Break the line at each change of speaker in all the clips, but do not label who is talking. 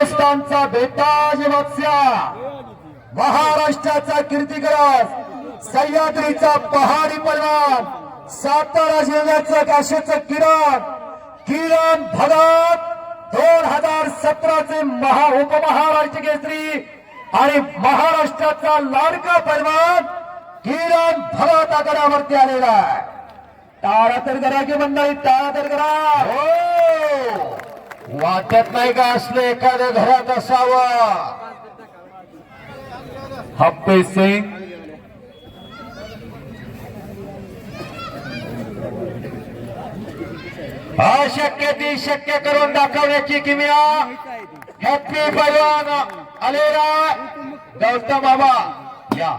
हिंदुस्थानचा बेताज मत्स्या महाराष्ट्राचा कीर्तिकरस सह्याद्रीचा पहाडी पैलवान सातारा जिल्ह्याचं काशीचं किरण किरण भगत दोन हजार सतराचे महा उपमहाराष्ट्र केसरी आणि महाराष्ट्राचा लाडका पैलवान किरण भगत आघाड्यावरती आलेला आहे. टाळा तर करा की मंडळी टाळा तर करा. हो! वाटत नाही का असलं एखाद्या घरात असावं? हप्पे सिंग. अशक्य ती शक्य करून दाखवण्याची किमिया. हॅपी पैलवान आलेला गौतम बाबा या.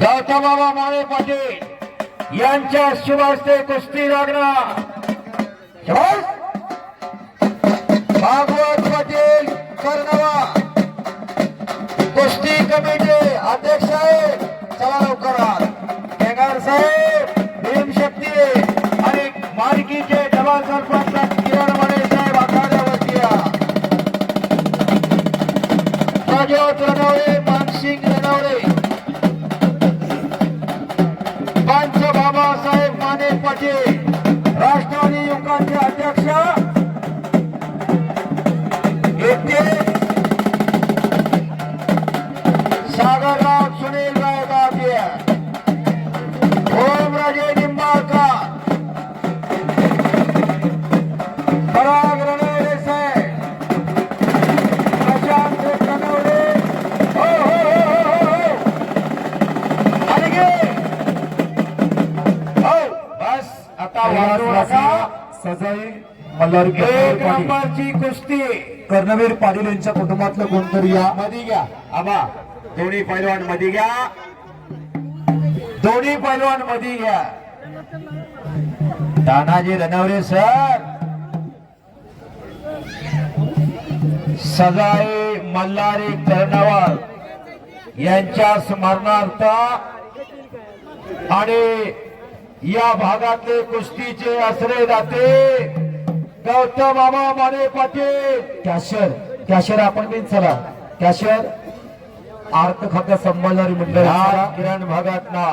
गौतम बाबा माने पाटील. यांच्या शुभ हस्ते कुस्ती लागणार भागवत पाटील कर्णवा कुस्ती कमिटी अध्यक्ष
मल्हारी
एक
कर्णवीर पाटील.
नंबरची कुस्ती.
कर्णवीर पाटील यांच्या कुटुंबातलं कोणतरी या?
मध्ये घ्या. आबा दोन्ही पैलवानमध्ये घ्या. दोन्ही पैलवानमध्ये घ्या. तानाजी रणवरे सर. सजाई मल्हारी कर्णवाल यांच्या स्मरणार्थ आणि या भागातले कुस्तीचे आश्रय दाते गौतम मामा माने पाटील.
कॅशियर कॅशियर आपण बी चला. कॅशियर आर्थ खात्या संभाळणारी मंडळी चला.
किरण भागात ना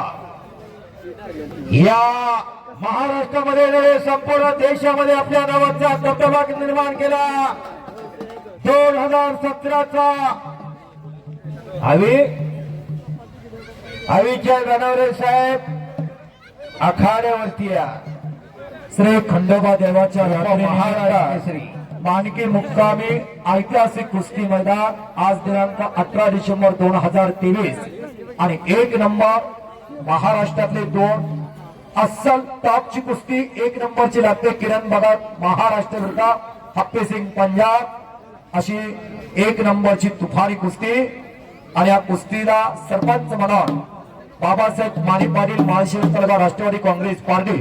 या महाराष्ट्रामध्ये नव्हे संपूर्ण देशामध्ये आपल्या नावाचा दबदबा निर्माण केला. दोन हजार सतराचा. हवी? हवीच्या गणवरे साहेब आखाड्यावरती या.
श्री खंडोबा देवाच्या
केसरी.
मानकी मुक्कामी ऐतिहासिक कुस्ती मैदान आज दिनांक अठरा डिसेंबर दोन हजार तेवीस. आणि एक नंबर महाराष्ट्रातले दोन अस्सल टॉपची कुस्ती एक नंबरची लागते किरण भगत महाराष्ट्र विरुद्ध हप्पे सिंग पंजाब. अशी एक नंबरची तुफारी कुस्ती. आणि या कुस्तीला सरपंच म्हणून बाबासाहेब माने पाटील माळशिरस तालुका राष्ट्रवादी काँग्रेस पार्टी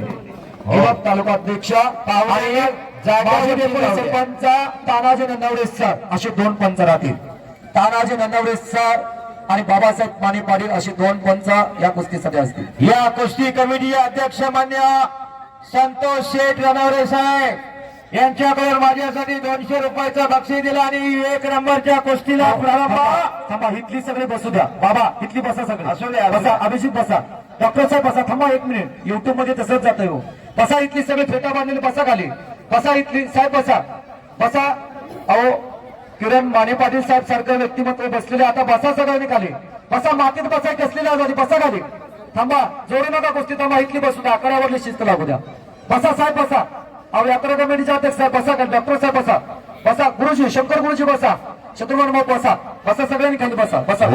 हिवत तालुका अध्यक्ष आणि. सरपंच तानाजी नंदवडे सर असे दोन पंच राहतील. तानाजी नंदवडे सर आणि बाबासाहेब माने पाटील असे दोन पंच या कुस्तीसाठी असतील.
या कुस्ती कमिटी अध्यक्ष मान्य संतोष शेठ रणवरे साहेब. यांच्याकडून माझ्यासाठी दोनशे रुपयाचं बक्षीस दिलं आणि एक नंबरच्या कुस्तीला प्रारंभ
थांबा इथली सगळे बसू द्या. बाबा इथली बसा सगळे.
असू द्या,
बसा. अभिजित बसा. डॉक्टर साहेब बसा थांबा एक मिनिट. युट्यूबमध्ये तसंच जातंय हो. बसा इथली सगळे फेटा बांधलेले बसा खाली. बसा इथली साहेब बसा. बसा. अहो किरण माने पाटील साहेब सारखं व्यक्तिमत्व बसलेले आता बसा सगळ्यांनी खाली. बसा मातीत बसा कसलेली आजादी बसा खाली. थांबा जोडू नका कुस्ती थांबा इथली बसू द्या. आकड्यावरली शिस्त लागू द्या. बसा साहेब बसा. अहो यात्रा कमिटीचे अध्यक्ष साहेब बसा खाली डॉक्टर साहेब बसा। बसा गुरुजी शंकर गुरुजी बसा। शत्रुघ्न भाऊ बसा। बसा सगळ्यांनी खाली बसा बसा।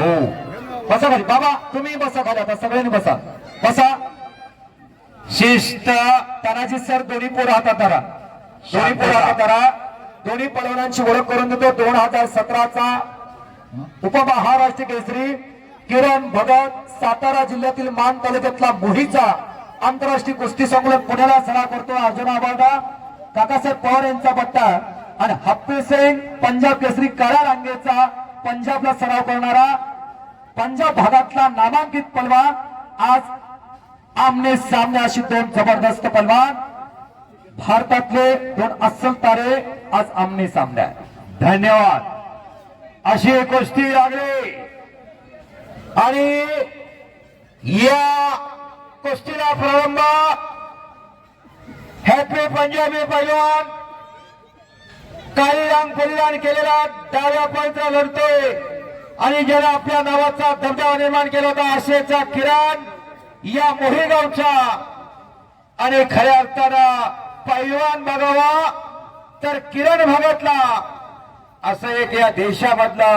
बसा खाली. बाबा तुम्ही बसा खाली आता सगळ्यांनी बसा. बसा.
शिस्त.
तानाजी सर दोन्ही पोरं हातात धरा. दोन्ही पोरं हातात धरा. दोन्ही पलवानांची ओळख करून देतो. दोन हजार सतराचा उपमहाराष्ट्र केसरी किरण भगत सातारा जिल्ह्यातील मान तालुक्यातला मोहीचा आंतरराष्ट्रीय कुस्ती संकुलन पुण्याला सराव करतो अर्जुन आबादा. काकासाहेब पवार यांचा पट्टा आणि हप्पी पंजाब केसरी काळ्या रांगेचा पंजाबला सराव करणारा पंजाब भागातला नामांकित पलवान आज आमने सामने अशी दोन जबरदस्त पलवान. भारतातले दोन अस्सल तारे आज आमने सामने आहे धन्यवाद. अशी एक गोष्टी लागली. आणि या गोष्टीला प्रारंभ हॅपी पंजाबी पैलवान काळी रंग परिधान केलेला डाव्या पवित्र लढतोय. आणि ज्याला आपल्या नावाचा दबदबा निर्माण केला होता आशेचा किरण या मोहेगावचा आणि खऱ्या अर्थानं पैलवान बघावा तर किरण भागातला. असं एक या देशामधला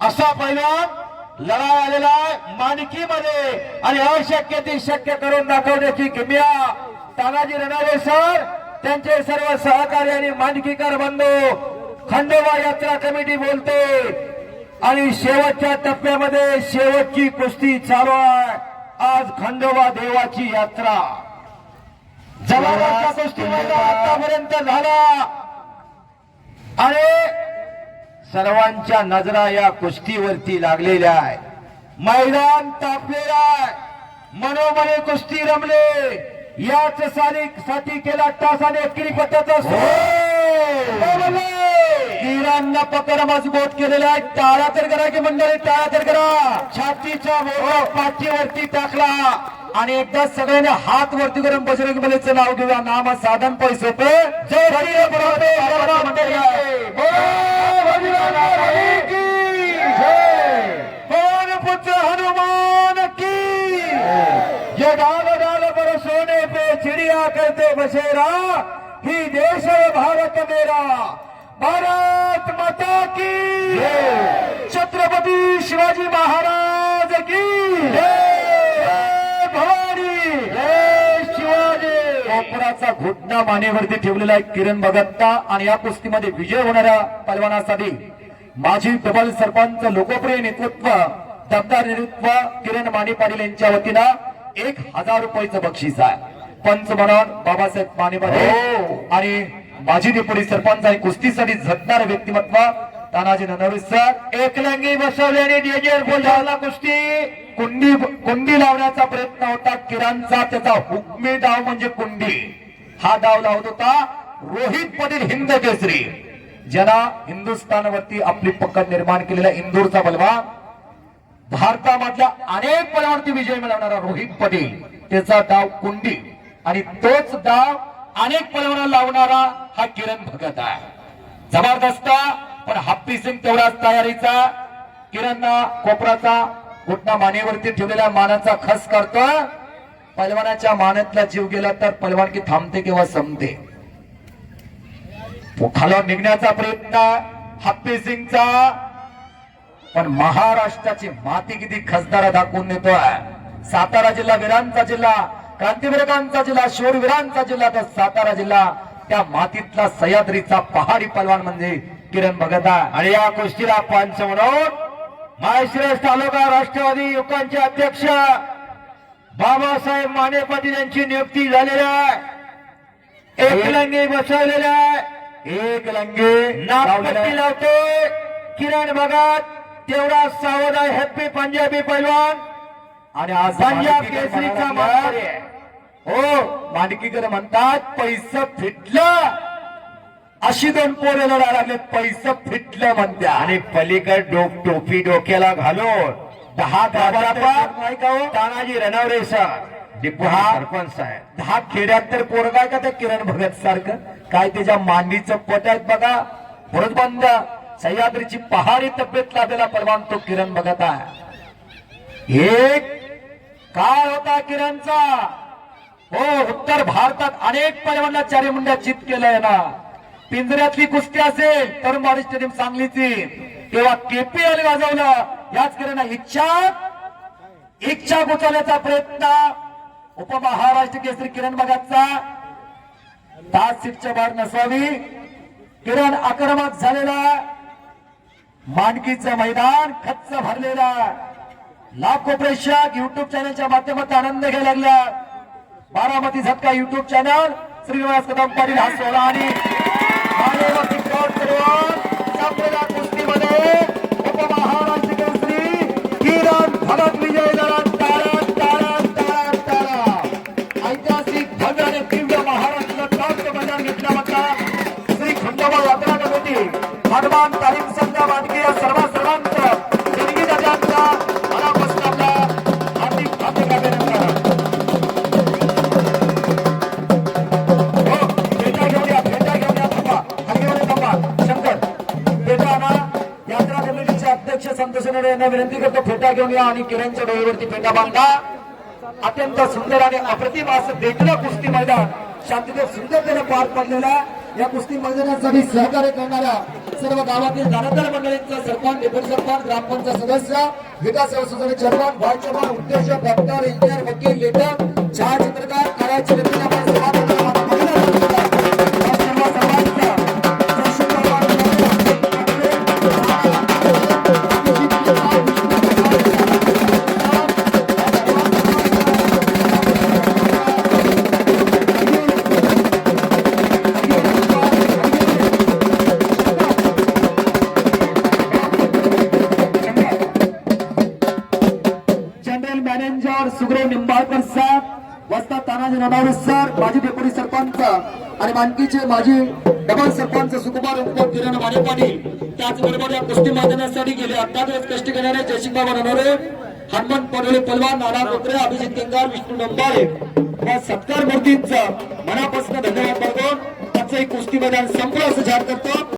असा पैलवान लढाई आलेला आहे मानकीमध्ये आणि अशक्य ती शक्य करून दाखवण्याची किमया तानाजी रणावे सर त्यांचे सर्व सहकारी आणि मानकीकर बंधू खंडोबा यात्रा कमिटी बोलते. आणि शेवटच्या टप्प्यामध्ये शेवटची कुस्ती चालू आहे. आज खंडोबा देवाची यात्रा. जबरदस्त कुस्ती आतापर्यंत झाला. आणि सर्वांच्या नजरा या कुस्तीवरती लागलेल्या आहे मैदान तापलेलं आहे. मनोमने कुस्ती रमले. याच साली साठी केला तास आणि एकेरी पट्ट्याचा वीरांना पकड मजबूत केलेला आहे टाळा तर करा की मंडळी टाळा तर करा छातीचा मोठा पाठीवरती टाकला आणि एकदा सगळ्यांनी हात वरती करून बजरंग बलीचं नाव घेऊया नाम साधन पैसे जय श्री प्रभू पवन पुत्र हनुमान की ये डाल डाल पर सोने पे चिड़िया करते बसेरा ही देश भारत मेरा। भारत माता की छत्रपती शिवाजी महाराज की भवानी। शिवाजी। कोपराचा मानेवरती ठेवलेला आहे किरण भगत्ता आणि या कुस्तीमध्ये विजय होणाऱ्या पलवानासाठी माजी डबल सरपंच लोकप्रिय नेतृत्व दमदार नेतृत्व किरण माने पाटील यांच्या वतीनं एक हजार रुपयाचं बक्षीस आहे. पंच म्हणून बाबासाहेब माने पाटील आणि माजी डेप्युटी सरपंच आणि कुस्तीसाठी झटणारे व्यक्तिमत्व तानाजी ननवरे सर. एकलंगी बसवले आणि बोलला. कुस्ती कुंडी कुंडी लावण्याचा प्रयत्न होता. किरणचा त्याचा हुकमी डाव म्हणजे कुंडी. हा डाव लावत होता रोहित पाटील हिंद केसरी. ज्याला हिंदुस्थानवरती आपली पकड निर्माण केलेला इंदूरचा बलवान भारतामधल्या अनेक पदावरती विजय मिळवणारा रोहित पटेल. त्याचा डाव कुंडी. आणि तोच डाव अनेक पलवाना लावणारा हा किरण भगत आहे. जबरदस्त पण हप्पी सिंग तेवढाच तयारीचा. किरणना कोपराचा घुटना मानेवरती ठेवलेल्या मानाचा खस करतोय पलवानाच्या मानातला जीव गेला तर पलवानकी थांबते किंवा संपते. खालावर निघण्याचा प्रयत्न हप्पी सिंगचा. पण महाराष्ट्राची माती किती खसदारा दाखवून देतोय. सातारा जिल्हा विरांचा जिल्हा. क्रांतीवीरकांचा जिल्हा शूरवीरांचा जिल्हा तर सातारा जिल्हा. त्या मातीतला सह्याद्रीचा पहाडी पलवान म्हणजे किरण भगत आहे. आणि या कुस्तीला पंच म्हणून माळशिरस तालुका राष्ट्रवादी युवकांचे अध्यक्ष बाबासाहेब माने पाटील यांची नियुक्ती झालेली आहे. एकलंगी बसवलेले आहे. एक लंगे नागपट्टी लावते. किरण भगत तेवढा सावध आहे. हॅपी पंजाबी पैलवान. आणि आज पंजाब केसरीचा. हो मानकीकर म्हणतात पैसे फिटलं. अशी दोन पोरे लढा लागले पैसे फिटलं म्हणत्या.
आणि पलीकड डोक टोपी डोक्याला घालून दहा
नाही का हो?
तानाजी रणवरे सर
हा.
सरपंच आहे
दहा खेड्यात तर पोरं काय का त्या किरण भगत सारखं? काय त्याच्या मांडीचं पट आहेत बघा? बंद. सह्याद्रीची पहाडी तब्येत लाभलेला परवान तो किरण भगत आहे. एक काळ होता किरणचा. हो उत्तर भारतात अनेक पर्यावरणाचार्य चारी मुंड्या चित केलंय ना. पिंजऱ्यातली कुस्ती असेल तर मॉडी स्टेडियम सांगलीची तेव्हा केपीएल गाजवलं. याच किरण इच्छा इच्छा गुचवण्याचा प्रयत्न. उपमहाराष्ट्र केसरी किरण भगतचा तास सीटच्या बाहेर नसावी. किरण आक्रमक झालेला. मांडकीचं मैदान खच्च भरलेला. लाखो प्रेक्षक युट्यूब चॅनलच्या माध्यमात आनंद घ्यायला लागला. बारामती झटका युट्यूब चॅनल श्रीनिवास कदम पाटील हा सोहळा आणि संप्रदाय कुस्तीमध्ये उपमहा संतोष विनंती करतो फेटा घेऊन या आणि किरणच्या डोळीवरती फेटा बांधा. अत्यंत सुंदर आणि अप्रतिम असं देखणं कुस्ती मैदान शांततेत सुंदरतेने पार पडलेला या कुस्ती मैदानासाठी सहकार्य करणाऱ्या सर्व गावातील दानदार मंडळींचा सरपंच डेप्युटी सरपंच ग्रामपंचायत सदस्य विकास सेवा सोसायटी चेअरमन व्हाईस चेअरमन उद्योजक डॉक्टर इंजिनियर वकील लेखक छायाचित्रकार कार्याचे सर वस्ता तानाजी ननावरे सर माजी डेप्युटी सरपंच आणि मानकीचे माजी डबल सरपंच सुकुमार उप किरण माने पाटील त्याचबरोबर या कुस्ती मैदानासाठी गेले अठरा दिवस कष्ट करणारे जयसिंग बाबा ननवरे हनुमंत पडोळे पलवान नाना कोत्रे अभिजित किंगार विष्णू नंबारे या सत्कार मूर्तींचा मनापासून धन्यवाद मागून त्याचं एक कुस्ती मैदान संपलं असं जाहीर करतो.